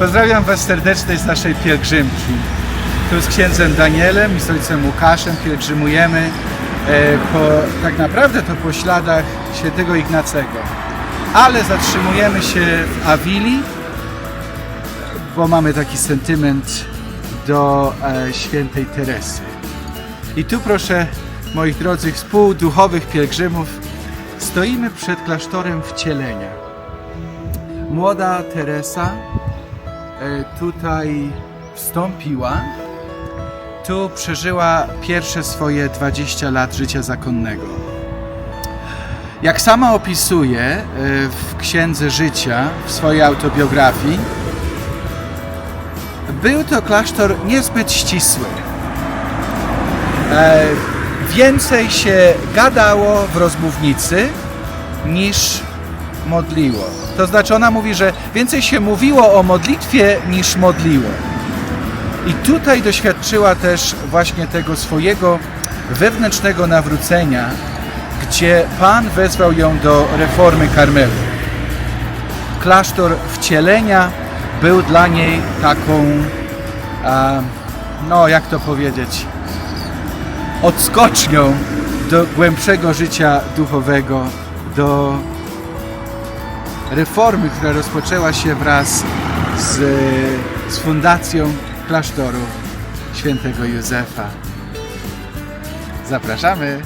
Pozdrawiam Was serdecznie z naszej pielgrzymki. Tu z księdzem Danielem i z ojcem Łukaszem pielgrzymujemy e, po, tak naprawdę to po śladach świętego Ignacego. Ale zatrzymujemy się w Awili, bo mamy taki sentyment do e, świętej Teresy. I tu proszę moich drodzy współduchowych pielgrzymów, stoimy przed klasztorem wcielenia. Młoda Teresa tutaj wstąpiła. Tu przeżyła pierwsze swoje 20 lat życia zakonnego. Jak sama opisuje e, w Księdze Życia, w swojej autobiografii, był to klasztor niezbyt ścisły. E, więcej się gadało w rozmównicy niż modliło. To znaczy ona mówi, że więcej się mówiło o modlitwie niż modliło. I tutaj doświadczyła też właśnie tego swojego wewnętrznego nawrócenia, gdzie Pan wezwał ją do reformy Karmelu. Klasztor wcielenia był dla niej taką, a, no jak to powiedzieć, odskocznią do głębszego życia duchowego, do reformy, która rozpoczęła się wraz z, z fundacją klasztoru świętego Józefa. Zapraszamy!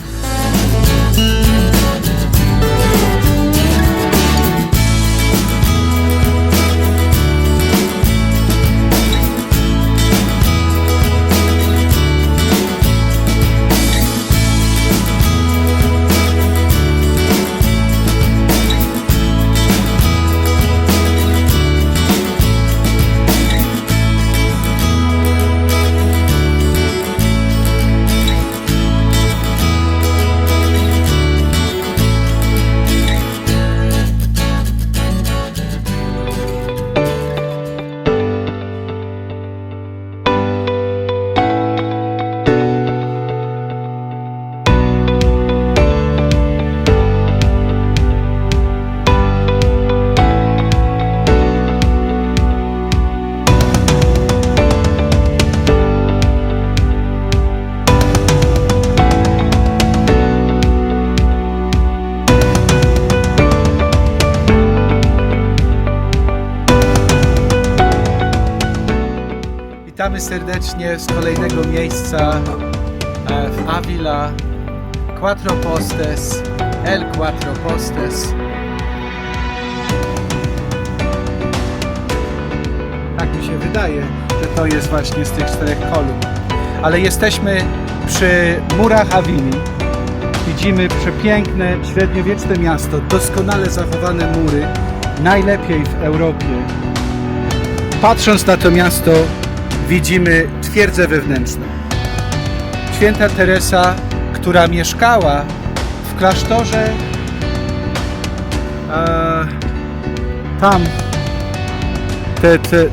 Witamy serdecznie z kolejnego miejsca e, w Avila Quattro Postes, El Quattro Postes. Tak mi się wydaje, że to jest właśnie z tych czterech kolumn. Ale jesteśmy przy murach Avili. Widzimy przepiękne, średniowieczne miasto, doskonale zachowane mury, najlepiej w Europie. Patrząc na to miasto, widzimy twierdzę wewnętrzną. Święta Teresa, która mieszkała w klasztorze e, tam, te, te,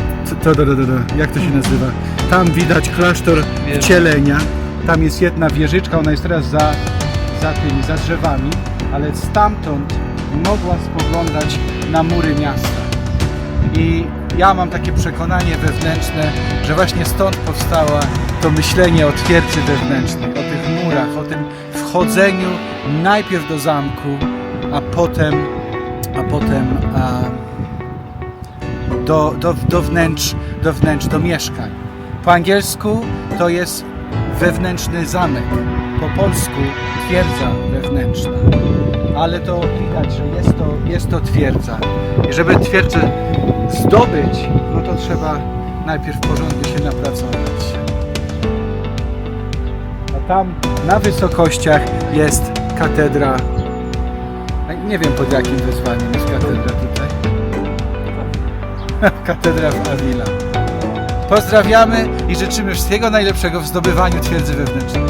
to, to, to, to, jak to się nazywa? Tam widać klasztor wcielenia. Tam jest jedna wieżyczka, ona jest teraz za, za tymi, za drzewami, ale stamtąd mogła spoglądać na mury miasta. I ja mam takie przekonanie wewnętrzne, że właśnie stąd powstało to myślenie o twierdzy wewnętrznej, o tych murach, o tym wchodzeniu najpierw do zamku, a potem, a potem a, do, do, do, wnętrz, do wnętrz, do mieszkań. Po angielsku to jest wewnętrzny zamek, po polsku twierdza wewnętrzna. Ale to widać, że jest to, jest to twierdza. I żeby twierdzę zdobyć, no to trzeba najpierw porządnie się napracować. A tam na wysokościach jest katedra. Nie wiem pod jakim wezwaniem jest katedra tutaj. katedra w Avila. Pozdrawiamy i życzymy wszystkiego najlepszego w zdobywaniu twierdzy wewnętrznej.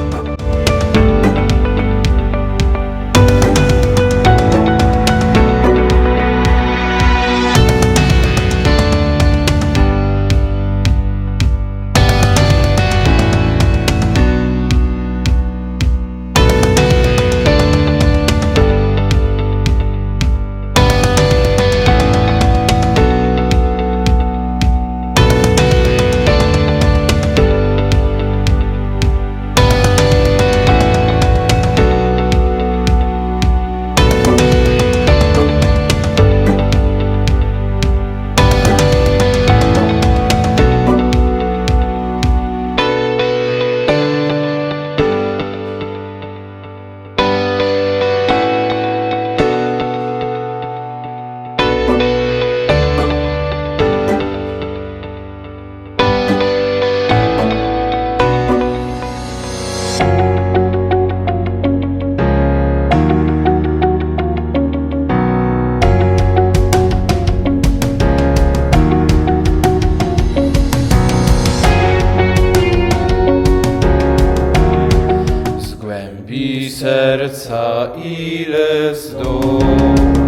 serca, ile zdół.